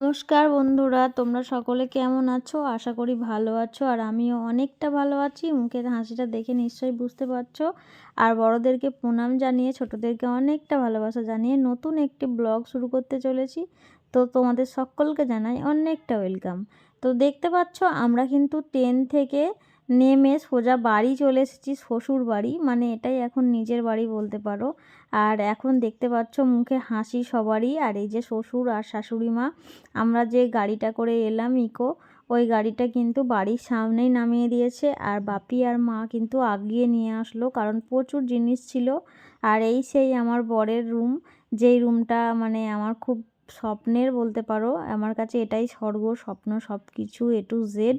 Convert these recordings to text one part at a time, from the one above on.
নমস্কার বন্ধুরা, তোমরা সকলে কেমন আছো? আশা করি ভালো আছো, আর আমিও অনেকটা ভালো আছি। মুখের হাসিটা দেখে নিশ্চয়ই বুঝতে পারছ। আর বড়দেরকে প্রণাম জানিয়ে, ছোটদেরকে অনেকটা ভালোবাসা জানিয়ে নতুন একটি ব্লগ শুরু করতে চলেছি। তো তোমাদের সকলকে জানাই অনেকটা ওয়েলকাম। তো দেখতে পাচ্ছ, আমরা কিন্তু টেন থেকে নেমে সোজা বাড়ি চলে এসেছি শ্বশুর বাড়ি মানে এটাই এখন নিজের বাড়ি বলতে পারো। আর এখন দেখতে পাচ্ছ মুখে হাসি সবারই। আর এই যে শ্বশুর আর শাশুড়ি মা, আমরা যে গাড়িটা করে এলাম ইকো, ওই গাড়িটা কিন্তু বাড়ির সামনেই নামিয়ে দিয়েছে। আর বাপি আর মা কিন্তু আগিয়ে নিয়ে আসলো, কারণ প্রচুর জিনিস ছিল। আর এই সেই আমার বরের রুম, যেই রুমটা মানে আমার খুব স্বপ্নের বলতে পারো। আমার কাছে এটাই স্বর্গ, স্বপ্ন সব কিছু এ টু জেড।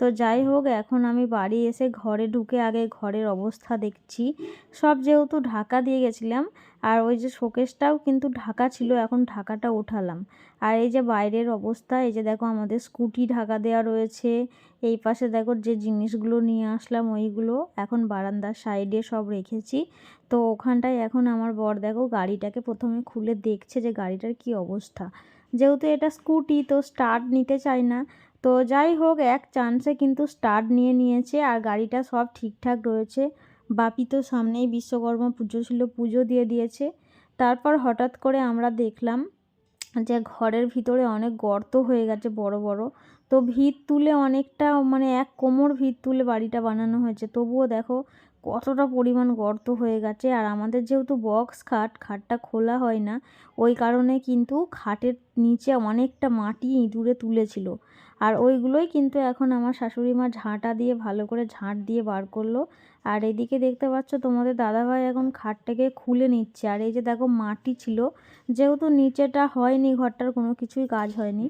তো যাই হোক, এখন আমি বাড়ি এসে ঘরে ঢুকে আগে ঘরের অবস্থা দেখছি। সব যেহেতু ঢাকা দিয়ে গেছিলাম, আর ওই যে শোকেসটাও কিন্তু ঢাকা ছিল, এখন ঢাকাটা ওঠালাম। আর এই যে বাইরের অবস্থা, এই যে দেখো আমাদের স্কুটি ঢাকা দেওয়া রয়েছে, এই পাশে দেখো যে জিনিসগুলো নিয়ে আসলাম ওইগুলো এখন বারান্দার সাইডে সব রেখেছি। তো ওখানটায় এখন আমার বর দেখো গাড়িটাকে প্রথমে খুলে দেখছে যে গাড়িটার কি অবস্থা। যেহেতু এটা স্কুটি, তো স্টার্ট নিতে চায় না তো যাই হোক, এক চান্সে কিন্তু স্টার্ট নিয়ে নিয়েছে আর গাড়িটা সব ঠিকঠাক রয়েছে। বাপি তো সামনেই বিশ্বকর্মা পুজো ছিল, পুজো দিয়ে দিয়েছে। তারপর হঠাৎ করে আমরা দেখলাম যে ঘরের ভিতরে অনেক গর্ত হয়ে গেছে বড় বড়। তো ভিত তুলে অনেকটা মানে এক কোমর ভিত তুলে বাড়িটা বানানো হয়েছে। তবুও দেখো কতটা পরিমাণ গর্ত হয়ে গেছে আর আমাদের যেহেতু বক্স খাট, খাটটা খোলা হয় না, ওই কারণে কিন্তু খাটের নিচে অনেকটা মাটি ইঁদুরে তুলেছিল। আর ওইগুলোই কিন্তু এখন আমার শাশুড়ি মা ঝাঁটা দিয়ে ভালো করে ঝাঁট দিয়ে বার করল। আর এদিকে দেখতে পাচ্ছ তোমাদের দাদাভাই এখন খাটটাকে খুলে নিচ্ছে। আর এই যে দেখো মাটি ছিল, যেহেতু নিচেটা হয়নি, ঘরটার কোনো কিছুই কাজ হয়নি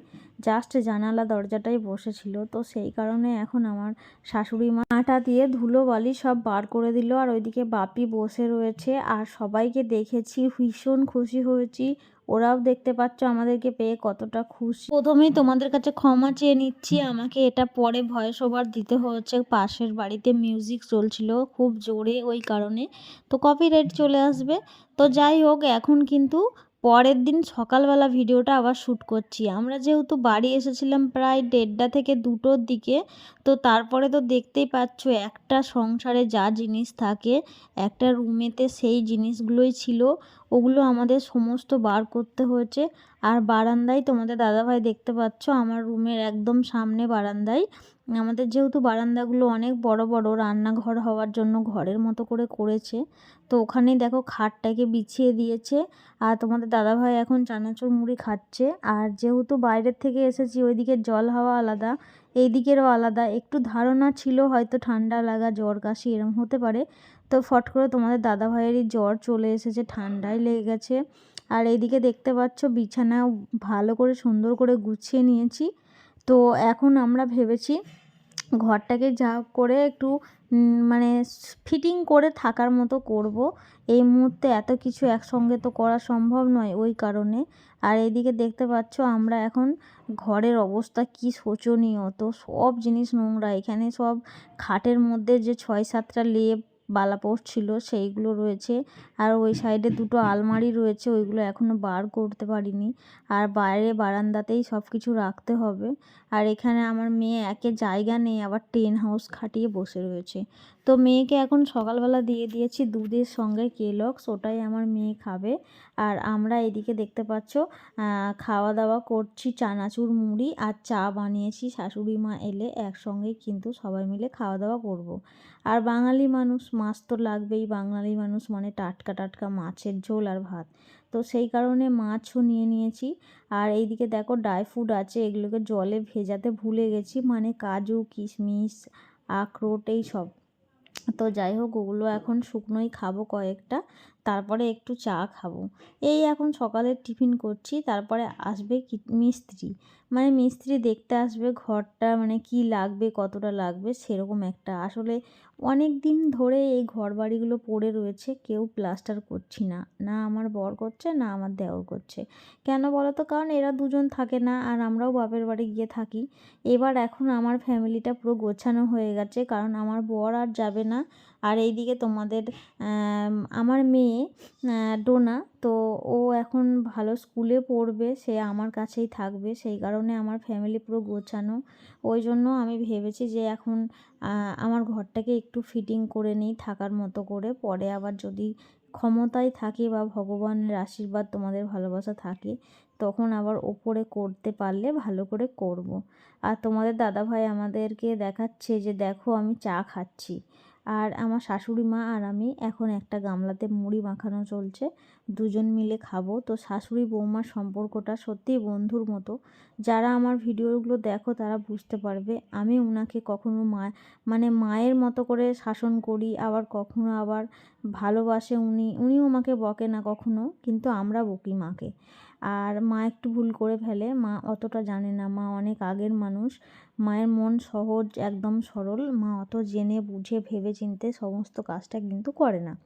জাস্ট জানালা দরজাটাই বসেছিল। তো সেই কারণে এখন আমার শাশুড়ি মা আটা দিয়ে ধুলো বালি সব বার করে দিল। আর ওইদিকে বাপি বসে রয়েছে। আর সবাইকে দেখেছি, ভীষণ খুশি হয়েছি। ওরাও দেখতে পাচ্ছ আমাদেরকে পেয়ে কতটা খুশি। প্রথমেই তোমাদের কাছে ক্ষমা চেয়ে নিচ্ছি। আমাকে এটা পরে ভয়েস ওভার দিতে হচ্ছে পাশের বাড়িতে মিউজিক চলছিল খুব জোরে ওই কারণে। তো কপিরাইট চলে আসবে। তো যাই হোক, এখন কিন্তু পরের দিন সকালবেলা ভিডিওটা আবার শ্যুট করছি। আমরা যেহেতু বাড়ি এসেছিলাম প্রায় দেড়টা থেকে দুটোর দিকে, তো তারপরে তো দেখতেই পাচ্ছ একটা সংসারে যা জিনিস থাকে, একটা রুমেতে সেই জিনিসগুলোই ছিল। ওগুলো আমাদের সমস্ত বার করতে হয়েছে। আর বারান্দায় তোমাদের দাদাভাই দেখতে পাচ্ছ, আমার রুমের একদম সামনে বারান্দায়। আমাদের যেহেতু বারান্দাগুলো অনেক বড় বড়, রান্নাঘর হওয়ার জন্য ঘরের মতো করে করেছে। তো ওখানেই দেখো খাটটাকে বিছিয়ে দিয়েছে। আর তোমাদের দাদাভাই এখন চানাচুর মুড়ি খাচ্ছে। আর যেহেতু বাইরের থেকে এসেছি, ওইদিকে জল হাওয়া আলাদা। এই দিকেরও আলাদা। একটু ধারণা ছিল হয়তো ঠান্ডা লাগা, জ্বর, কাশি এরম হতে পারে। তো ফট করে তোমাদের দাদা ভাইয়েরই জ্বর চলে এসেছে ঠান্ডায় লেগে গেছে। আর এইদিকে দেখতে পাচ্ছ বিছানা ভালো করে সুন্দর করে গুছিয়ে নিয়েছি। তো এখন আমরা ভেবেছি ঘরটাকে যা করে একটু মানে ফিটিং করে থাকার মতো করব। এই মুহূর্তে এত কিছু একসঙ্গে তো করা সম্ভব নয় ওই কারণে। আর এদিকে দেখতে পাচ্ছ আমরা এখন ঘরের অবস্থা কি শোচনীয়। তো সব জিনিস নোংরা। এখানে সব খাটের মধ্যে যে ছয় সাতটা লেপ বালাপোষ ছিল, সেইগুলো রয়েছে। আর ওই সাইডে দুটো আলমারি রয়েছে, ওইগুলো এখনও বার করতে পারিনি। আর বাইরে বারান্দাতেই সব কিছু রাখতে হবে। আর এখানে আমার মেয়ে একে জায়গা নেই, আবার টেন হাউস খাটিয়ে বসে রয়েছে। তো মেয়েকে এখন সকালবেলা দিয়ে দিয়েছি দুধের সঙ্গে কেলক্স ওটাই আমার মেয়ে খাবে। আর আমরা এদিকে দেখতে পাচ্ছ খাওয়া দাওয়া করছি চানাচুর মুড়ি আর চা বানিয়েছি। শাশুড়ি মা এলে একসঙ্গেই কিন্তু সবাই মিলে খাওয়া দাওয়া করব। আর বাঙালি মানুষ, মাছ তো লাগবেই। বাঙালি মানুষ মানে টাটকা টাটকা মাছের ঝোল আর ভাত। তো সেই কারণে মাছও নিয়ে নিয়েছি। আর এইদিকে দেখো ড্রাই ফ্রুট আছে, এগুলোকে জলে ভেজাতে ভুলে গেছি। মানে কাজু, কিশমিশ, আখরোট এই সব তো যাই হোক ওগুলো এখন শুকনোই খাব কয়েকটা। তারপরে একটু চা খাব। এই এখন সকালে টিফিন করছি, তারপরে আসবে মিস্ত্রি। মানে মিস্ত্রি দেখতে আসবে ঘরটা মানে কি লাগবে, কতটা লাগবে, সেরকম একটা। আসলে অনেক দিন ধরে এই ঘর বাড়িগুলো পড়ে রয়েছে, কেউ প্লাস্টার করছি না। না আমার বর করছে, না আমার দেওর করছে। কেন বলো তো কারণ এরা দুজন থাকে না, আর আমরাও বাপের বাড়ি গিয়ে থাকি। এবার এখন আমার ফ্যামিলিটা পুরো গোছানো হয়ে গেছে, কারণ আমার বর আর যাবে না। আর এইদিকে তোমাদের আমার মেয়ে ডোনা, তো ও এখন ভালো স্কুলে পড়বে, সে আমার কাছেই থাকবে, সেই কারণে আমার ফ্যামিলি পুরো গোছানো ওই জন্য আমি ভেবেছি যে এখন আমার ঘরটাকে একটু ফিটিং করে নিই থাকার মতো করে, পরে আবার যদি ক্ষমতায় থাকে বা ভগবানের আশীর্বাদ তোমাদের ভালোবাসা থাকে, তখন আবার ওপরে করতে পারলে ভালো করে করব। আর তোমাদের দাদাভাই আমাদেরকে দেখাচ্ছে যে দেখো আমি চা খাচ্ছি আর আমার শাশুড়ি মা আর আমি এখন একটা গামলাতে মুড়ি মাখানো চলছে। দুজন মিলে খাব। তো শাশুড়ি বৌমার সম্পর্কটা সত্যিই বন্ধুর মতো। যারা আমার ভিডিওগুলো দেখো তারা বুঝতে পারবে, আমি ওনাকে কখনো মা মানে মায়ের মতো করে শাসন করি, আবার কখনো আবার ভালোবাসে উনি। উনিও আমাকে বকে না কখনো, কিন্তু আমরা বকি মাকে। আর মা একটু ভুল করে ফেলে। মা অতটা জানে না। মা অনেক আগের মানুষ। মায়ের মন সহজ, একদম সরল। মা অত জেনে, বুঝে ভেবে চিনতে সমস্ত কাজটা কিন্তু করে না।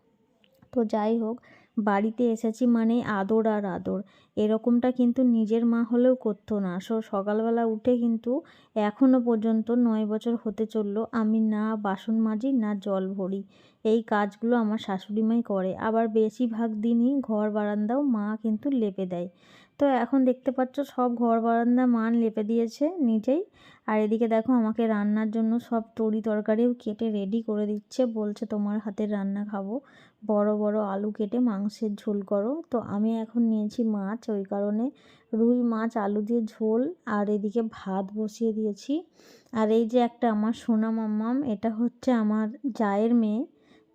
তো যাই হোক বাড়িতে এসেছি মানে আদর আর আদর। এরকমটা কিন্তু নিজের মা হলেও করতো না। সো সকালবেলা উঠে কিন্তু এখনও পর্যন্ত নয় বছর হতে চলল আমি না বাসন মাজি, না জল ভরি। এই কাজগুলো আমার শাশুড়ি মাই করে। আবার বেশিরভাগ দিনই ঘর বারান্দাও মা কিন্তু লেপে দেয়। তো এখন দেখতে পাচ্ছ সব ঘর বারান্দা মান লেপে দিয়েছে নিজেই। আর এদিকে দেখো আমাকে রান্নার জন্য সব তরি তরকারিও কেটে রেডি করে দিচ্ছে। বলছে, তোমার হাতের রান্না খাব। বড় বড় আলু কেটে মাংসের ঝোল করো। তো আমি এখন নিয়েছি মাছ, ওই কারণে রুই মাছ, আলু দিয়ে ঝোল, আর এদিকে ভাত বসিয়ে দিয়েছি। আর এই যে একটা আমার সোনা মাম্মাম, এটা হচ্ছে আমার জায়ের মেয়ে।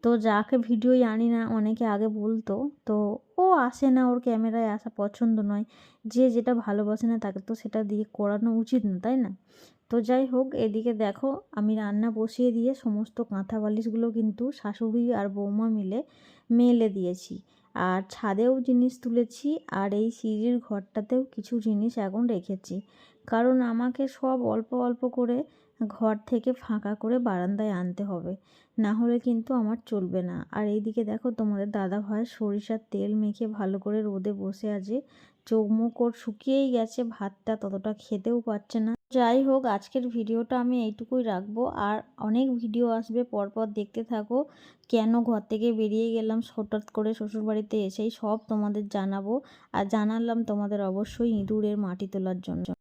তো যাকে ভিডিওই আনি না, অনেকে আগে বলতো। তো ও আসে না, ওর ক্যামেরায় আসা পছন্দ নয়। যে যেটা ভালোবাসে না, তাকে তো সেটা দিয়ে করানো উচিত না, তাই না? তো যাই হোক, এদিকে দেখো, আমি রান্না বসিয়ে দিয়ে সমস্ত কাঁথা বালিশগুলো কিন্তু শাশুড়ি আর বৌমা মিলে মেলে দিয়েছি। আর ছাদেও জিনিস তুলেছি, আর এই সিঁড়ির ঘরটাতেও কিছু জিনিস এখন রেখেছি। কারণ আমাকে সব অল্প অল্প করে ঘর থেকে ফাঁকা করে বারান্দায় আনতে হবে। না হলে কিন্তু আমার চলবে না। আর এইদিকে দেখো তোমাদের দাদা ভাই সরিষার তেল মেখে ভালো করে রোদে বসে আছে। চোখ মুখ ওর শুকিয়েই গেছে, ভাতটা ততটা খেতেও পারছে না। যাই হোক, আজকের ভিডিওটা আমি এইটুকুই রাখব। আর অনেক ভিডিও আসবে, পরপর দেখতে থাকো কেন ঘর থেকে বেরিয়ে গেলাম, হঠাৎ করে শ্বশুরবাড়িতে এসেই সব তোমাদের জানাব। আর জানালাম তোমাদের অবশ্যই ইঁদুরের মাটি তোলার জন্য।